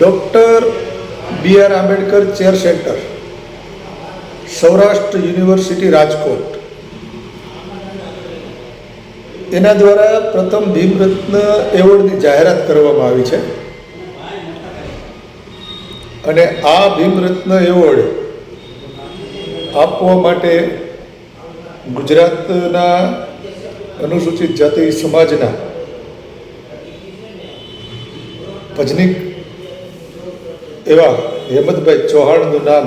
Doctor B R Ambedkar chair centre, Saurashtra university Rajkot. એના દ્વારા પ્રથમ ભીમરત્ન એવોર્ડની જાહેરાત કરવામાં આવી છે. અને આ ભીમરત્ન એવોર્ડ આપવા માટે ગુજરાતના અનુસૂચિત જાતિ સમાજના ભજનીક એવા હેમંતભાઈ ચૌહાણનું નામ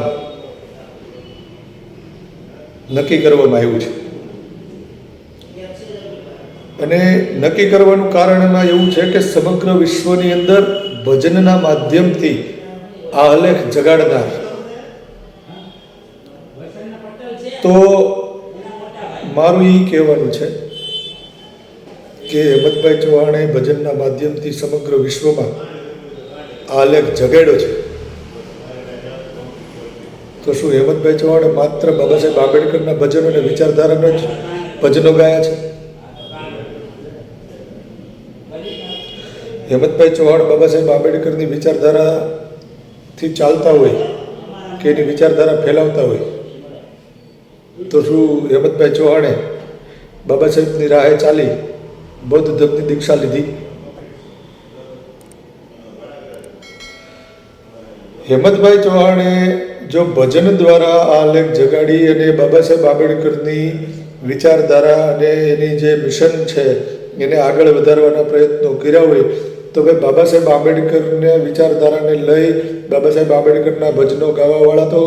નક્કી કરવામાં આવ્યું છે. અને નક્કી કરવાનું કારણ એમાં એવું છે કે સમગ્ર વિશ્વની અંદર ભજનના માધ્યમથી આ આલેખ જગાડનાર. તો મારું એ કહેવાનું છે કે હેમંતભાઈ ચૌહાણે ભજનના માધ્યમથી સમગ્ર વિશ્વમાં આ આલેખ જગાડ્યો છે. તો શું હેમંતભાઈ ચૌહાણે માત્ર બાબા સાહેબ આંબેડકરના ભજનો અને વિચારધારાનો જ ભજનો ગાયા છે? હેમંતભાઈ ચૌહાણ બાબા સાહેબ આંબેડકરની વિચારધારાથી ચાલતા હોય કે એની વિચારધારા ફેલાવતા હોય? તો શું હેમંતભાઈ ચૌહાણે બાબા સાહેબની રાહે ચાલી બૌદ્ધ ધર્મની દીક્ષા લીધી? હેમંતભાઈ ચૌહાણે જો ભજન દ્વારા આ લેખ જગાડી અને બાબા સાહેબ આંબેડકરની વિચારધારા અને એની જે મિશન છે, એને આગળ વધારવાના પ્રયત્નો કર્યા હોય, તો ભાઈ બાબા સાહેબ આંબેડકરને વિચારધારાને લઈ બાબા સાહેબ આંબેડકરના ભજનો ગાવાવાળા તો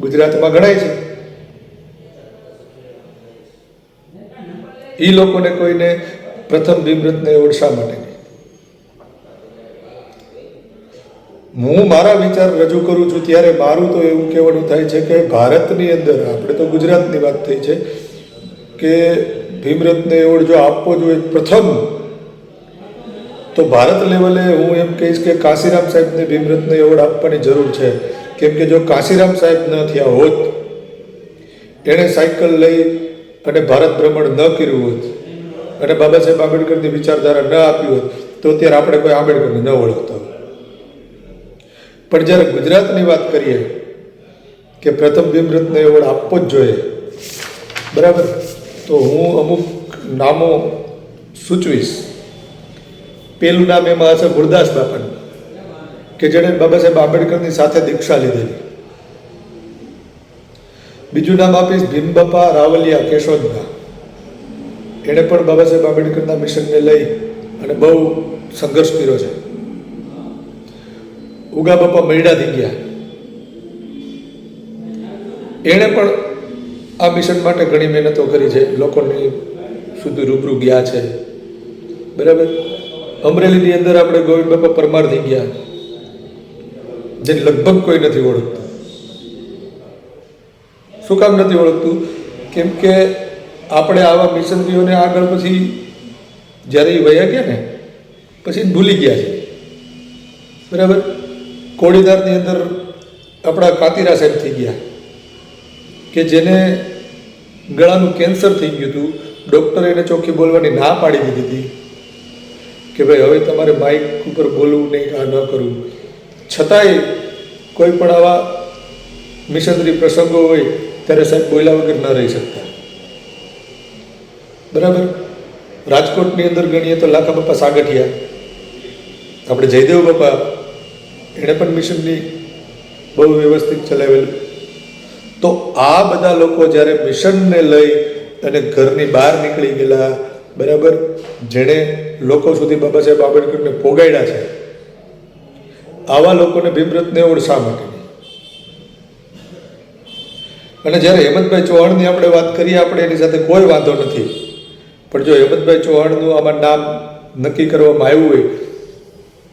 ગુજરાતમાં ગણાય છે. એ લોકોને કોઈને પ્રથમ ભીમરત્ન એવોર્ડ શા માટે નહીં હું મારા વિચાર રજૂ કરું છું ત્યારે મારું તો એવું કહેવાનું થાય છે કે ભારતની અંદર, આપણે તો ગુજરાતની વાત થઈ છે, કે ભીમરત્ન એવોર્ડ જો આપવો જોઈએ પ્રથમ, તો ભારત લેવલે હું એમ કહીશ કે કાશીરામ સાહેબને ભીમરત્ન એવોર્ડ આપવાની જરૂર છે. કેમ કે જો કાશીરામ સાહેબ ન થયા હોત, એણે સાયકલ લઈ અને ભારત ભ્રમણ ન કર્યું હોત, અને બાબા સાહેબ આંબેડકરની વિચારધારા ન આપી હોત, તો અત્યારે આપણે કોઈ આંબેડકરને ન ઓળખતા હોત. પણ જ્યારે ગુજરાતની વાત કરીએ કે પ્રથમ ભીમરત્ન એવોર્ડ આપવો જ જોઈએ, બરાબર? તો હું અમુક નામો સૂચવીશ. પેલું નામ એમાં હશે ગુરદાસ બાપાનું, કે જેણે બાબા સાહેબ આંબેડકરની સાથે દીક્ષા લીધેલી. બીજું નામ આપીશ ભીમબાપા રાવલિયા કેશોદના. એણે પણ બાબા સાહેબ આંબેડકરના મિશનને લઈ અને બહુ સંઘર્ષ કર્યો છે. ઉગા બાપા મૈડા થઈ ગયા. એણે પણ આ મિશન માટે ઘણી મહેનતો કરી છે. લોકોની સુધી રૂબરૂ ગયા છે. બરાબર? અમરેલીની અંદર આપણે ગોવિંદ બાપા પરમાર થઈ ગયા. જેને લગભગ કોઈ નથી ઓળખતું. શું કામ નથી ઓળખતું? કેમ કે આપણે આવા મિશનરીઓને આગળ પછી જ્યારે એ વયા ગયા ને, પછી ભૂલી ગયા છે. બરાબર? કોડીનારની અંદર આપણા કાતિરા સાહેબ થઈ ગયા કે જેને ગળાનું કેન્સર થઈ ગયું હતું, ડૉક્ટરે એને ચોખ્ખી બોલવાની ના પાડી દીધી હતી કે ભાઈ, હવે તમારે માઇક ઉપર બોલવું નહીં, આ ન કરવું. છતાંય કોઈ પણ આવા મિશનરી પ્રસંગો હોય, ત્યારે સાહેબ બોલ્યા વગર ન રહી શકતા. બરાબર? રાજકોટની અંદર ગણીએ તો લાખા બાપા સાગઠિયા, આપણે જયદેવ બાપા એણે પણ મિશનની બહુ વ્યવસ્થિત ચલાવેલું. તો આ બધા લોકો જ્યારે મિશનને લઈ અને ઘરની બહાર નીકળી ગયેલા, બરાબર, જેણે લોકો સુધી બાબા સાહેબ આંબેડકરને પોગાડ્યા છે, આવા લોકોને ભીમરતને શા માટે. અને જ્યારે હેમંતભાઈ ચૌહાણની આપણે વાત કરીએ, આપણે એની સાથે કોઈ વાંધો નથી. પણ જો હેમંતભાઈ ચૌહાણનું આમાં નામ નક્કી કરવામાં આવ્યું હોય,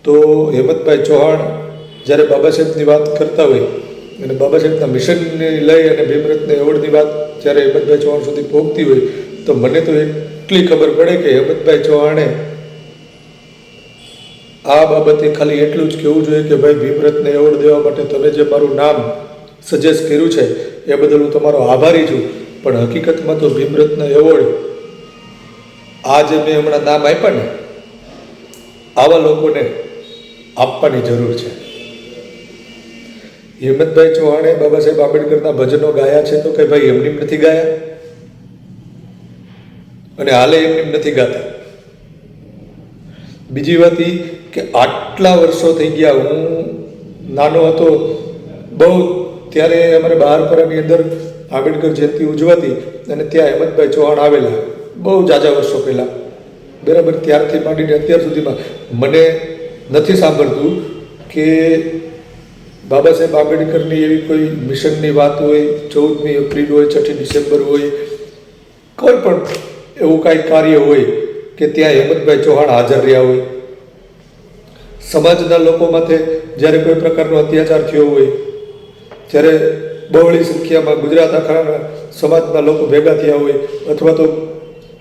તો હેમંતભાઈ ચૌહાણ જ્યારે બાબા સાહેબની વાત કરતા હોય અને બાબા સાહેબના મિશનને લઈ અને ભીમરથને એવોર્ડની વાત જ્યારે હેમંતભાઈ ચૌહાણ સુધી પહોંચતી હોય, તો મને તો એટલી ખબર પડે કે હેમંતભાઈ ચૌહાણે આ બાબતે ખાલી એટલું જ કહેવું જોઈએ કે ભાઈ, ભીમરથને એવોર્ડ દેવા માટે તમે જે મારું નામ સજેસ્ટ કર્યું છે, એ બદલ હું તમારો આભારી છું. પણ હકીકતમાં તો ભીમરત્ન એવોર્ડ આ જે મેં હમણાં નામ આપ્યા ને, આવા લોકોને આપવાની જરૂર છે. હિંમતભાઈ ચૌહાણે બાબા સાહેબ આંબેડકરના ભજનો ગાયા છે તો કે ભાઈ એમની નથી ગાયા? અને હાલે એમની નથી ગાતા. બીજી વાત એ કે આટલા વર્ષો થઈ ગયા, હું નાનો હતો, બહુ ત્યારે અમારે બહારપરાની અંદર આંબેડકર જયંતિ ઉજવાતી અને ત્યાં હેમંતભાઈ ચૌહાણ આવેલા, બહુ જાજા વર્ષો પહેલાં. બરાબર ત્યારથી માંડીને અત્યાર સુધીમાં મને નથી સાંભળતું કે બાબા સાહેબ આંબેડકરની એવી કોઈ મિશનની વાત હોય, ચૌદમી એપ્રિલ હોય, છઠ્ઠી ડિસેમ્બર હોય, કોઈ પણ એવું કાંઈ કાર્ય હોય કે ત્યાં હેમંતભાઈ ચૌહાણ હાજર રહ્યા હોય. સમાજના લોકો માથે જ્યારે કોઈ પ્રકારનો અત્યાચાર થયો હોય, જ્યારે બહોળી સંખ્યામાં ગુજરાત આખાના સમાજના લોકો ભેગા થયા હોય, અથવા તો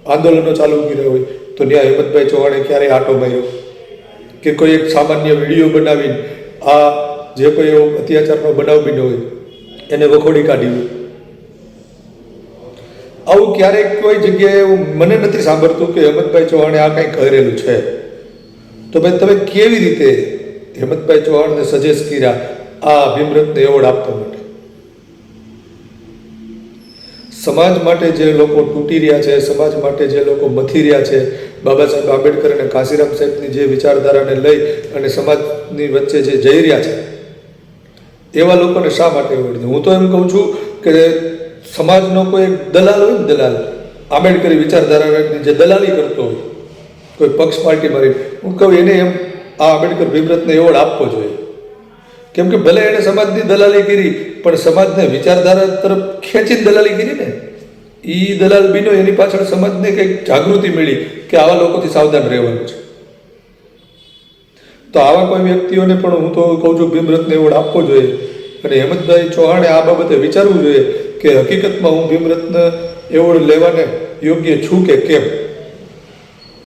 આંદોલનો ચાલુ કર્યા હોય, તો ત્યાં હેમંતભાઈ ચૌહાણે ક્યારેય આટો માર્યો. કે કોઈ એક સામાન્ય વીડિયો બનાવીને આ જે કોઈ એવો અત્યાચારનો બનાવ બન્યો હોય, એને વખોડી કાઢી આવું ક્યારેક કોઈ જગ્યાએ એવું મને નથી સાંભળતું કે હેમંતભાઈ ચૌહાણે આ કંઈ કરેલું છે. તો ભાઈ તમે કેવી રીતે હેમંતભાઈ ચૌહાણને સજેસ્ટ કર્યા આ ભીમરતને એવોર્ડ આપવા માટે? સમાજ માટે જે લોકો તૂટી રહ્યા છે, સમાજ માટે જે લોકો મથી રહ્યા છે, બાબા સાહેબ આંબેડકર અને કાશીરામ સાહેબની જે વિચારધારાને લઈ અને સમાજની વચ્ચે જે જઈ રહ્યા છે એવા લોકોને શા માટે એવોર્ડ હું તો એમ કહું છું કે સમાજનો કોઈ એક દલાલ હોય ને દલાલ, આંબેડકરી વિચારધારાની જે દલાલી કરતો હોય, કોઈ પક્ષ પાર્ટી મારી, હું કહું એને એમ આ આંબેડકર ભીમરથને એવોર્ડ આપવો જોઈએ. કેમ કે ભલે એણે સમાજની દલાલી કરી, પણ સમાજને વિચારધારા તરફ ખેંચીને દલાલી કરી ને એ દલાલ બીનો એની પાછળ સમાજને કંઈક જાગૃતિ મળી કે આવા લોકોથી સાવધાન રહેવાનું છે. તો આવા કોઈ વ્યક્તિઓને પણ હું તો કહું છું ભીમરત્ન એવોર્ડ આપવો જોઈએ. અને હેમંતભાઈ ચૌહાણે આ બાબતે વિચારવું જોઈએ કે હકીકતમાં હું ભીમરત્ન એવોર્ડ લેવાને યોગ્ય છું કે કેમ?